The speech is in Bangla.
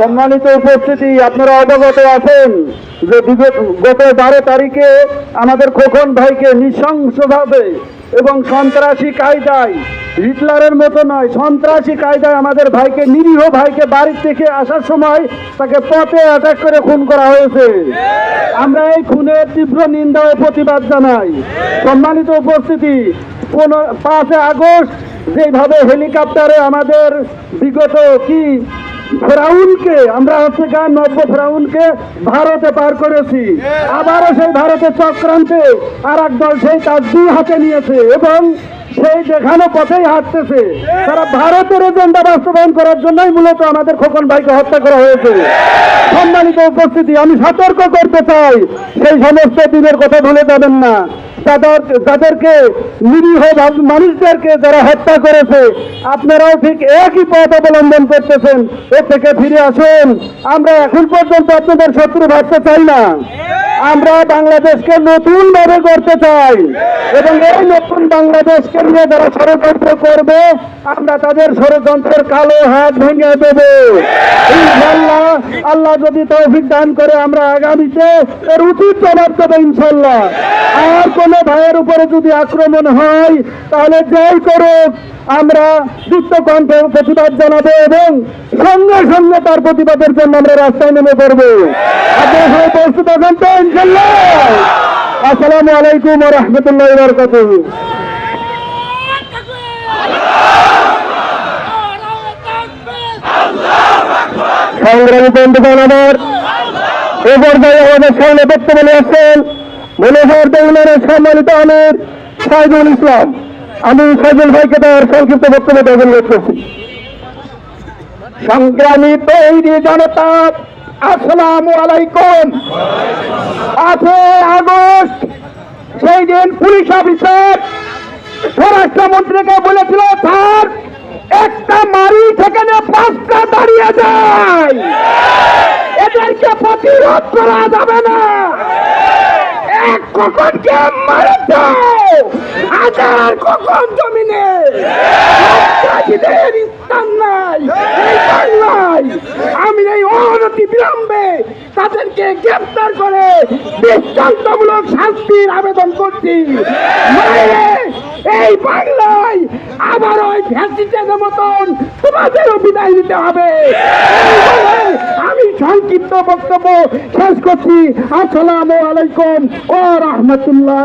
সম্মানিত উপস্থিতি, আপনারা অবগত আছেন যে বিগত, গত বারো তারিখে আমাদের খোকন ভাইকে নৃশংসভাবে এবং সন্ত্রাসী কায়দায়, হিটলারের মতো নয়, সন্ত্রাসী কায়দায় আমাদের ভাইকে, নিরীহ ভাইকে বাড়ির থেকে আসার সময় তাকে পথে অ্যাটাক করে খুন করা হয়েছে। আমরা এই খুনের তীব্র নিন্দা ও প্রতিবাদ জানাই। সম্মানিত উপস্থিতি পনেরো পাঁচে আগস্ট যেভাবে হেলিকপ্টারে আমাদের বিগত কি ফ্রাউনকে আমরা হচ্ছে গান নব্য ফ্রাউনকে ভারতে পার করেছি। আবারও সেই ভারতের চক্রান্তে আর দল সেই তার দুই হাতে নিয়েছে এবং সেই দেখানো পথেই হাঁটতেছে। তারা ভারতের এজেন্ডা বাস্তবায়ন করার জন্যই মূলত আমাদের খোকন ভাইকে হত্যা করা হয়েছে। সম্মানিত উপস্থিতি, আমি সতর্ক করতে চাই, সেই সমস্ত দিনের কথা ভুলে যাবেন না। তাদের যাদেরকে নিরীহ মানুষদেরকে যারা হত্যা করেছে, আপনারাও ঠিক একই পথ অবলম্বন করতেছেন। এ থেকে ফিরে আসুন। আমরা এখন পর্যন্ত আপনাদের শত্রু ভাবতে চাই না। আমরা বাংলাদেশকে নতুন ভাবে করতে চাই। এবং এই নতুন বাংলাদেশকে নিয়ে যারা ষড়যন্ত্র করবে, আমরা তাদের ষড়যন্ত্রের কালো হাত ভেঙে দেবো। ইনশাল্লাহ আল্লাহ যদি তৌফিক দান করে, আমরা আগামীতে এর উচিত জবাব দেবো ইনশাল্লাহ আর কোনো ভাইয়ের উপরে যদি আক্রমণ হয়, তাহলে জয় করুক। আমরা যুক্ত কণ্ঠে প্রতিবাদ জানাব এবং সঙ্গে সঙ্গে তার প্রতিবাদের জন্য আমরা রাস্তায় নেমে পড়ব। আপনার সবাই প্রস্তুত আছেন তো ইনশাল্লাহ আসসালামু আলাইকুম রহমতুল্লাহ বরকাতুহ। সংগ্রামী বন্ধুগণ আমার এ পর্যায়ে আমাদের সামনে বক্তব্য নিয়ে আসছেন মনোহর দেউলের সম্মানিত আমির সাইদুল ইসলাম। আমি সাইদুল ভাইকে তার সংক্ষিপ্ত বক্তব্য দেবেন করছি। সংগ্রামী তৈরি জনতা, আসসালামু আলাইকুম। পাঁচই আগস্ট, সেই দিন পুলিশ অফিসার, স্বরাষ্ট্রমন্ত্রীকে বলেছিল, স্যার একটা মারি সেখানে পাঁচটা দাঁড়িয়ে যায়। এদেরকে প্রতিরোধ করা যাবে না। এক আমি এই অনতি বিলম্বে তাদেরকে গ্রেপ্তার করে দৃষ্টান্তমূলক শাস্তির আবেদন করছি। এই বাংলায় আবার ওই ফ্যাসিস্টের মতন তোমাদেরও বিদায় নিতে হবে। আমি সংক্ষিপ্ত বক্তব্য শেষ করছি। আসসালামু আলাইকুম ও রহমতুল্লাহ